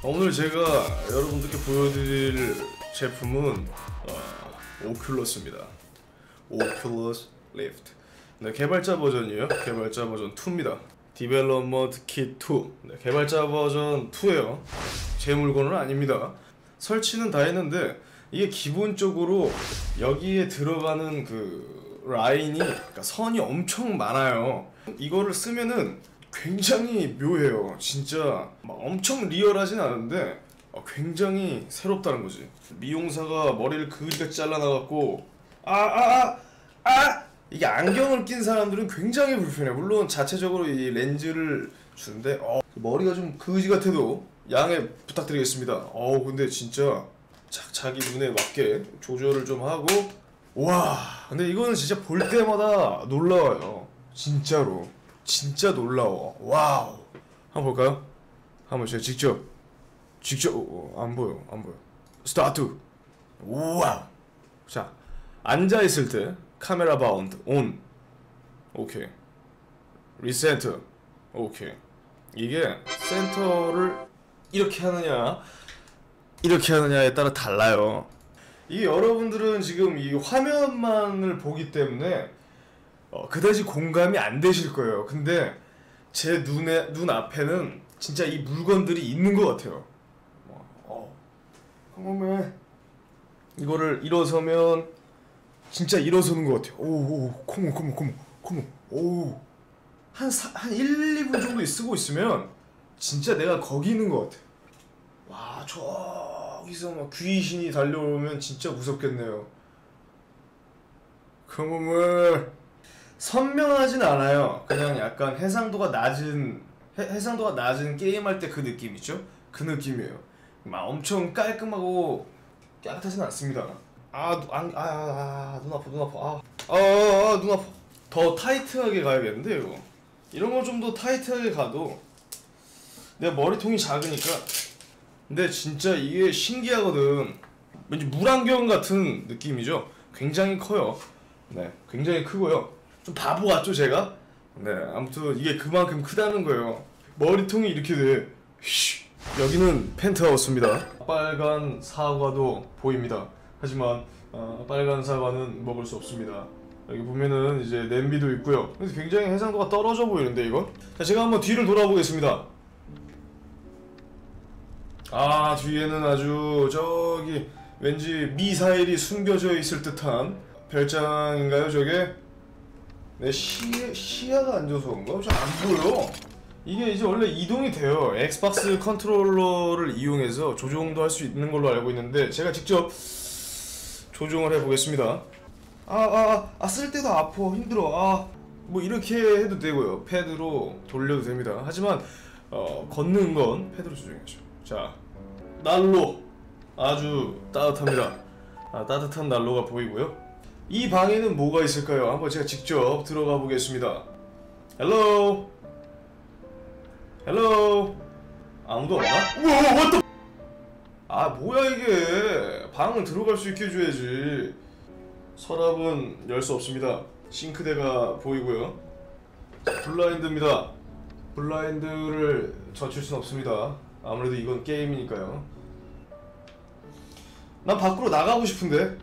오늘 제가 여러분들께 보여드릴 제품은 어, 오큘러스입니다. 오큘러스 리프트. 네, 개발자 버전이에요. 개발자 버전 2입니다. 디벨로먼트 킷 2. 네, 개발자 버전 2예요. 제 물건은 아닙니다. 설치는 다 했는데 이게 기본적으로 여기에 들어가는 그 라인이 그러니까 선이 엄청 많아요. 이거를 쓰면은 굉장히 묘해요. 진짜 막 엄청 리얼하진 않은데 어, 굉장히 새롭다는 거지. 미용사가 머리를 그지같이 잘라놔갖고 아아아 아, 아! 이게 안경을 낀 사람들은 굉장히 불편해. 물론 자체적으로 이 렌즈를 주는데 어, 머리가 좀 그지 같아도 양해 부탁드리겠습니다. 어우 근데 진짜 자, 자기 눈에 맞게 조절을 좀 하고 와 근데 이거는 진짜 볼 때마다 놀라워요. 진짜로 진짜 놀라워. 와우. 한번 볼까요? 한번 제가 직접 직접 어, 어, 안 보여 안 보여. 스타트. 우와 자 앉아 있을 때 카메라 바운드 온 오케이. 리센터 오케이. 이게 센터를 이렇게 하느냐 이렇게 하느냐에 따라 달라요. 이게 여러분들은 지금 이 화면만을 보기 때문에 어, 그다지 공감이 안 되실 거예요 근데 제 눈에 눈 앞에는 진짜 이 물건들이 있는 것 같아요 어, 어. 한번에 이거를 일어서면 진짜 일어서는 것 같아요. 오, 오, 컴온, 컴온, 컴온, 컴온. 오. 한, 사, 한 1, 2분 정도 쓰고 있으면 진짜 내가 거기 있는 것 같아. 와, 저기서 막 귀신이 달려오면 진짜 무섭겠네요. 그러면 선명하진 않아요. 그냥 약간 해상도가 낮은 해, 해상도가 낮은 게임 할 때 그 느낌 있죠? 그 느낌이에요. 막 엄청 깔끔하고 깨끗하진 않습니다. 아, 눈- 안, 아, 아, 아, 눈 아파, 눈 아파. 아, 아, 아, 아, 눈 아파. 더 타이트하게 가야겠는데, 이거. 이런 거 좀 더 타이트하게 가도 내가 머리통이 작으니까. 근데 진짜 이게 신기하거든. 왠지 물안경 같은 느낌이죠. 굉장히 커요. 네, 굉장히 크고요. 좀 바보 같죠, 제가? 네, 아무튼 이게 그만큼 크다는 거예요. 머리통이 이렇게 돼. 휘. 여기는 펜트하우스입니다. 빨간 사과도 보입니다. 하지만 어, 빨간 사과는 먹을 수 없습니다. 여기 보면은 이제 냄비도 있고요. 근데 굉장히 해상도가 떨어져 보이는데 이건? 자, 제가 한번 뒤를 돌아보겠습니다. 아 뒤에는 아주 저기 왠지 미사일이 숨겨져 있을 듯한 별장인가요 저게? 내 시, 시야가 안 좋아서 그런가? 잘안 보여? 이게 이제 원래 이동이 돼요. 엑스박스 컨트롤러를 이용해서 조종도 할 수 있는 걸로 알고 있는데 제가 직접 조종을 해보겠습니다. 아 아아 아, 쓸 때도 아파. 힘들어. 아 뭐 이렇게 해도 되고요. 패드로 돌려도 됩니다. 하지만 어, 걷는 건 패드로 조정해야죠. 자 난로. 아주 따뜻합니다. 아, 따뜻한 난로가 보이고요 이 방에는 뭐가 있을까요? 한번 제가 직접 들어가 보겠습니다. 헬로 헬로 아무도 없나? 우와 왔다 아 뭐야 이게? 방은 들어갈 수 있게 해줘야지. 서랍은 열 수 없습니다. 싱크대가 보이고요. 자, 블라인드입니다. 블라인드를 젖힐 순 없습니다. 아무래도 이건 게임이니까요. 난 밖으로 나가고 싶은데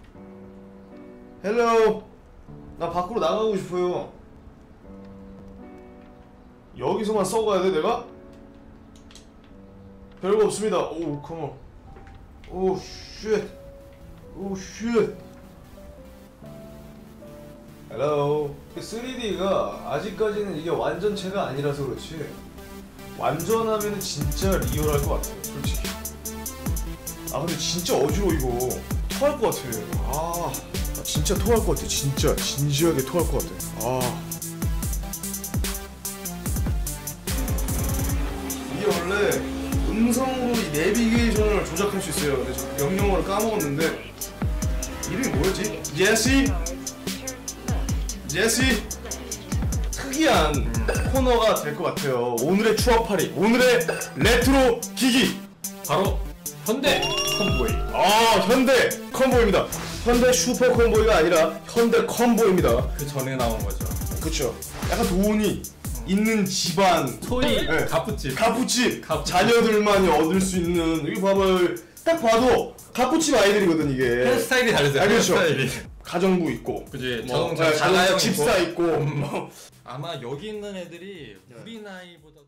헬로 나 밖으로 나가고 싶어요. 여기서만 썩어야 돼 내가? 별거 없습니다. 오 컴온 오 쉣. 오 쉣. 헬로 3D가 아직까지는 이게 완전체가 아니라서 그렇지. 완전하면 진짜 리얼할 것 같아요 솔직히. 아 근데 진짜 어지러워 이거. 토할 것 같아 아, 아, 진짜 토할 것 같아. 진짜 진지하게 토할 것 같아. 아. 이게 원래 음성으로 이 내비게이션을 조작할 수 있어요. 근데 저 명령어를 까먹었는데. 이름이 뭐였지? 제시? 제시? 특이한 코너가 될 것 같아요. 오늘의 추억팔이 오늘의 레트로 기기. 바로 현대 콤보이. 아 현대 컨보이입니다 현대 슈퍼 컨보이가 아니라 현대 컨보이입니다 그 전에 나온 거죠. 그쵸 약간 돈이 있는 집안 토이 네. 가푸집 가푸집 가푸집. 자녀들만이 얻을 수 있는 여기 봐봐요 딱 봐도 가푸집 아이들이거든 이게 헤어 스타일이 다르죠. 아, 그렇죠. 헤어스타일이. 가정부 있고 그지 뭐, 자동차 네, 자가용 집사 있고 있고. 뭐 아마 여기 있는 애들이 우리 나이보다